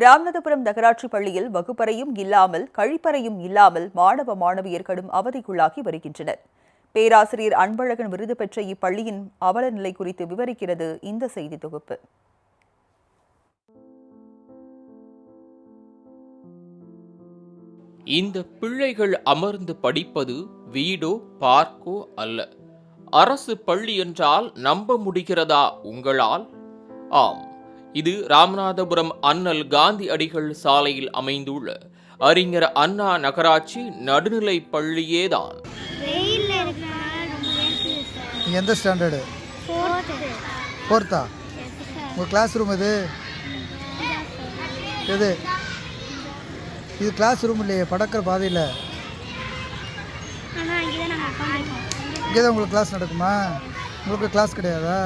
ராமநாதபுரம் நகராட்சி பள்ளியில் வகுப்பறையும் இல்லாமல் கழிப்பறையும் இல்லாமல் மாணவ மாணவியர் கடும் அவதிக்குள்ளாகி வருகின்றனர். பேராசிரியர் அன்பழகன் விருது பெற்ற இப்பள்ளியின் அவல நிலை குறித்து விவரிக்கிறது இந்த செய்தி தொகுப்பு. இந்த பிள்ளைகள் அமர்ந்து படிப்பது வீடோ பார்க்கோ அல்ல. அரசு பள்ளி என்றால் நம்ப முடிகிறதா உங்களால்? ஆம். இது ராமநாதபுரம் அண்ணல் காந்தி அடிகள் சாலையில் அமைந்துள்ள. அறிஞர் அண்ணா நகராட்சி நடுநிலை பள்ளியேதான். எந்த ஸ்டாண்டர்டு? ஃபோர்த்து. உங்கள் கிளாஸ் ரூம் இது எது? இது கிளாஸ் ரூம் இல்லையே படக்கிற பாதையில். இங்கே தான் உங்களுக்கு கிளாஸ் நடக்குமா? உங்களுக்கு கிளாஸ் கிடையாதா?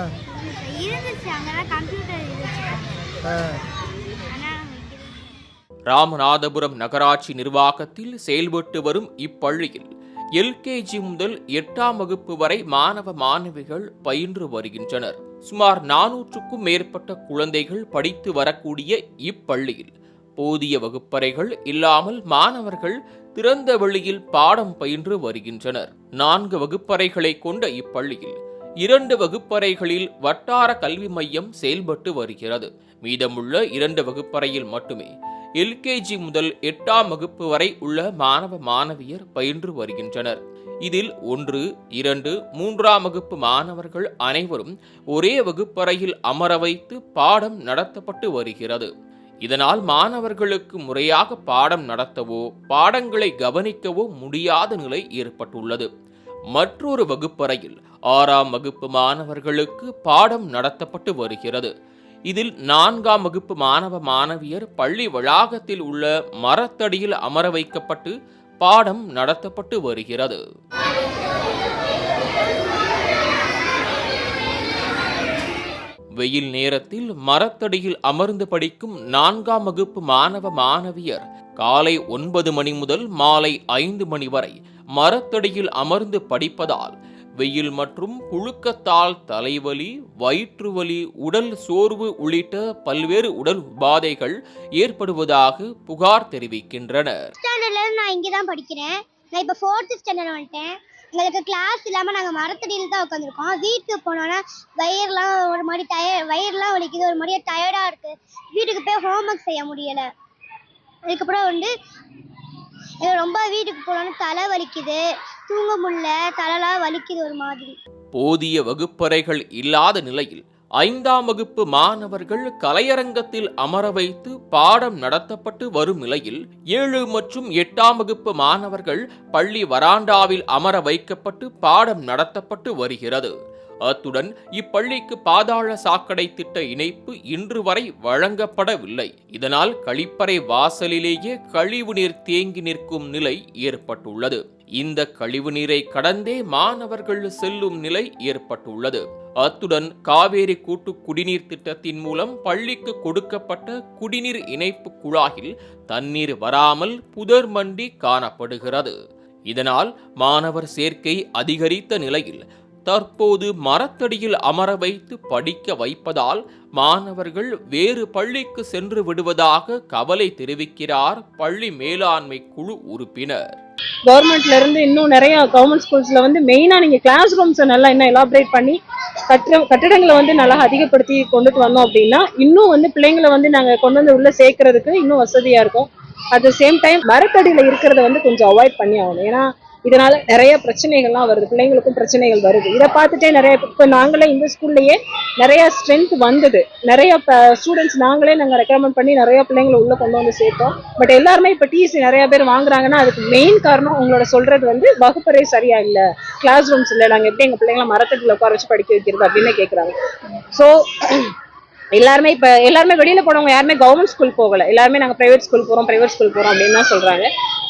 ராமநாதபுரம் நகராட்சி நிர்வாகத்தில் செயல்பட்டு வரும் இப்பள்ளியில் எல்கேஜி முதல் எட்டாம் வகுப்பு வரை மாணவ மாணவிகள் பயின்று வருகின்றனர். சுமார் நானூற்றுக்கும் மேற்பட்ட குழந்தைகள் படித்து வரக்கூடிய இப்பள்ளியில் போதிய வகுப்பறைகள் இல்லாமல் மாணவர்கள் திறந்த வெளியில் பாடம் பயின்று வருகின்றனர். நான்கு வகுப்பறைகளை கொண்ட இப்பள்ளியில் இரண்டு வகுப்பறைகளில் வட்டார கல்வி மையம் செயல்பட்டு வருகிறது. மீதமுள்ள இரண்டு வகுப்பறையில் மட்டுமே எல்கேஜி முதல் எட்டாம் வகுப்பு வரை உள்ள மாணவ மாணவியர் பயின்று வருகின்றனர். இதில் ஒன்று இரண்டு மூன்றாம் வகுப்பு மாணவர்கள் அனைவரும் ஒரே வகுப்பறையில் அமர வைத்து பாடம் நடத்தப்பட்டு வருகிறது. இதனால் மாணவர்களுக்கு முறையாக பாடம் நடத்தவோ பாடங்களை கவனிக்கவோ முடியாத நிலை ஏற்பட்டுள்ளது. மற்றொரு வகுப்பறையில் ஆறாம் வகுப்பு மாணவர்களுக்கு பாடம் நடத்தப்பட்டு வருகிறது. இதில் நான்காம் வகுப்பு மாணவ மாணவியர் பள்ளி வளாகத்தில் உள்ள மரத்தடியில் அமர வைக்கப்பட்டு பாடம் நடத்தப்பட்டு வருகிறது. வெயில் நேரத்தில் மரத்தடியில் அமர்ந்து படிக்கும் நான்காம் வகுப்பு மாணவ மாணவியர் காலை ஒன்பது மணி முதல் மாலை ஐந்து மணி வரை மரத்தடியில் அமர்ந்து படிப்பதால் வெயில் மற்றும் புழுக்கத்தால் தலைவலி வயிற்றுவலி உடல் சோர்வு உள்ளிட்ட பல்வேறு உடல் உபாதைகள் ஏற்படுவதாக புகார் தெரிவிக்கின்றனர். ஸ்டாண்டர்ட்லேருந்து நான் இங்கே தான் படிக்கிறேன். நான் இப்போ ஃபோர்த்து ஸ்டாண்டர்ட் வந்துட்டேன். எங்களுக்கு கிளாஸ் இல்லாமல் நாங்கள் மரத்தடியில் தான் உட்காந்துருக்கோம் வீட்டுக்கு போனோன்னா வயிறுலாம் ஒரு மாதிரி டய வயிறுலாம் வலிக்குது ஒரு மாதிரியே டயர்டாக இருக்குது வீட்டுக்கு போய் ஹோம்ஒர்க் செய்ய முடியலை. அதுக்கப்புறம் வந்து எனக்கு ரொம்ப வீட்டுக்கு போனோன்னு தலை வலிக்குது. தூங்க முடியல. தலைலாம் வலிக்குது ஒரு மாதிரி. போதிய வகுப்பறைகள் இல்லாத நிலையில் ஐந்தாம் வகுப்பு மாணவர்கள் கலையரங்கத்தில் அமர வைத்து பாடம் நடத்தப்பட்டு வரும் நிலையில் ஏழு மற்றும் எட்டாம் வகுப்பு மாணவர்கள் பள்ளி வராண்டாவில் அமர வைக்கப்பட்டு பாடம் நடத்தப்பட்டு வருகிறது. அத்துடன் இப்பள்ளிக்கு பாதாள சாக்கடை திட்ட இணைப்பு இன்று வரை வழங்கப்படவில்லை. இதனால் கழிப்பறை வாசலிலேயே கழிவுநீர் தேங்கி நிற்கும் நிலை ஏற்பட்டுள்ளது. இந்த கழிவுநீரை கடந்தே மாணவர்கள் செல்லும் நிலை ஏற்பட்டுள்ளது. அத்துடன் காவேரி கூட்டு குடிநீர் திட்டத்தின் மூலம் பள்ளிக்கு கொடுக்கப்பட்ட குடிநீர் இணைப்பு குழாயில் தண்ணீர் வராமல் புதர் மண்டி காணப்படுகிறது. இதனால் மாணவர் சேர்க்கை அதிகரித்த நிலையில் தற்போது மரத்தடியில் அமர வைத்து படிக்க வைப்பதால் மாணவர்கள் வேறு பள்ளிக்கு சென்று விடுவதாக கவலை தெரிவிக்கிறார் பள்ளி மேலாண்மை குழு உறுப்பினர். கவர்மெண்ட்ல இருந்து இன்னும் நிறைய கவர்மெண்ட் ஸ்கூல்ஸ்ல வந்து மெயினா நீங்க கிளாஸ் ரூம்ஸை நல்லா இன்னும் எலாபரேட் பண்ணி கட்டிட கட்டிடங்களை வந்து நல்லா அதிகப்படுத்தி கொண்டுட்டு வந்தோம் அப்படின்னா இன்னும் வந்து பிள்ளைங்களை வந்து நாங்க கொண்டு வந்து உள்ள சேர்க்கறதுக்கு இன்னும் வசதியா இருக்கும். அட் த சேம் டைம் மரத்தடியில இருக்கிறத வந்து கொஞ்சம் அவாய்ட் பண்ணி ஆகணும் ஏன்னா இதனால நிறைய பிரச்சனைகள்லாம் வருது. பிள்ளைங்களுக்கும் பிரச்சனைகள் வருது. இதை பார்த்துட்டே நிறைய இப்போ நாங்களே இந்த ஸ்கூல்லையே நிறைய ஸ்ட்ரென்த் வந்தது. நிறைய ஸ்டூடெண்ட்ஸ் நாங்களே நாங்கள் ரெக்கமெண்ட் பண்ணி நிறைய பிள்ளைங்களை உள்ள கொண்டு வந்து சேர்த்தோம். பட் எல்லாருமே இப்போ டிசி நிறைய பேர் வாங்குறாங்கன்னா அதுக்கு மெயின் காரணம் உங்களோட சொல்றது வந்து வகுப்பறை சரியா இல்லை. கிளாஸ் ரூம்ஸ் இல்லை. நாங்கள் எப்படி எங்கள் பிள்ளைங்களை மரத்தடியில் உட்கார வச்சு படிக்க வைக்கிறது அப்படின்னு கேட்குறாங்க ஸோ எல்லாருமே இப்போ எல்லாருமே வெளியில போனவங்க யாருமே கவர்மெண்ட் ஸ்கூல் போகல. எல்லாருமே நாங்கள் ப்ரைவேட் ஸ்கூல் போகிறோம் பிரைவேட் ஸ்கூல் போகிறோம் அப்படின்னு தான் சொல்றாங்க.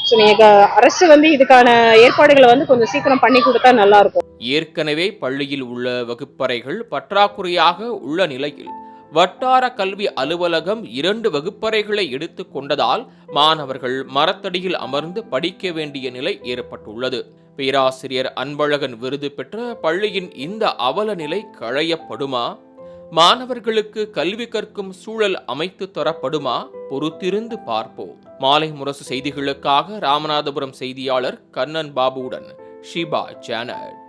ஸோ நீங்கள் அரசு வந்து இதுக்கான ஏற்பாடுகளை வந்து கொஞ்சம் சீக்கிரம் பண்ணி கொடுத்தா நல்லா இருக்கும் ஏற்கனவே பள்ளியில் உள்ள வகுப்பறைகள் பற்றாக்குறையாக உள்ள நிலையில். வட்டார கல்வி அலுவலகம் இரண்டு வகுப்பறைகளை எடுத்து கொண்டதால் மாணவர்கள் மரத்தடியில் அமர்ந்து படிக்க வேண்டிய நிலை ஏற்பட்டுள்ளது. பேராசிரியர் அன்பழகன் விருது பெற்ற பள்ளியின் இந்த அவல நிலை களையப்படுமா? மாணவர்களுக்கு கல்வி கற்கும் சூழல் அமைத்து தரப்படுமா? பொறுத்திருந்து பார்ப்போம். மாலை முரசு செய்திகளுக்காக ராமநாதபுரம் செய்தியாளர் கண்ணன் பாபுவுடன் ஷிபா ஜானட்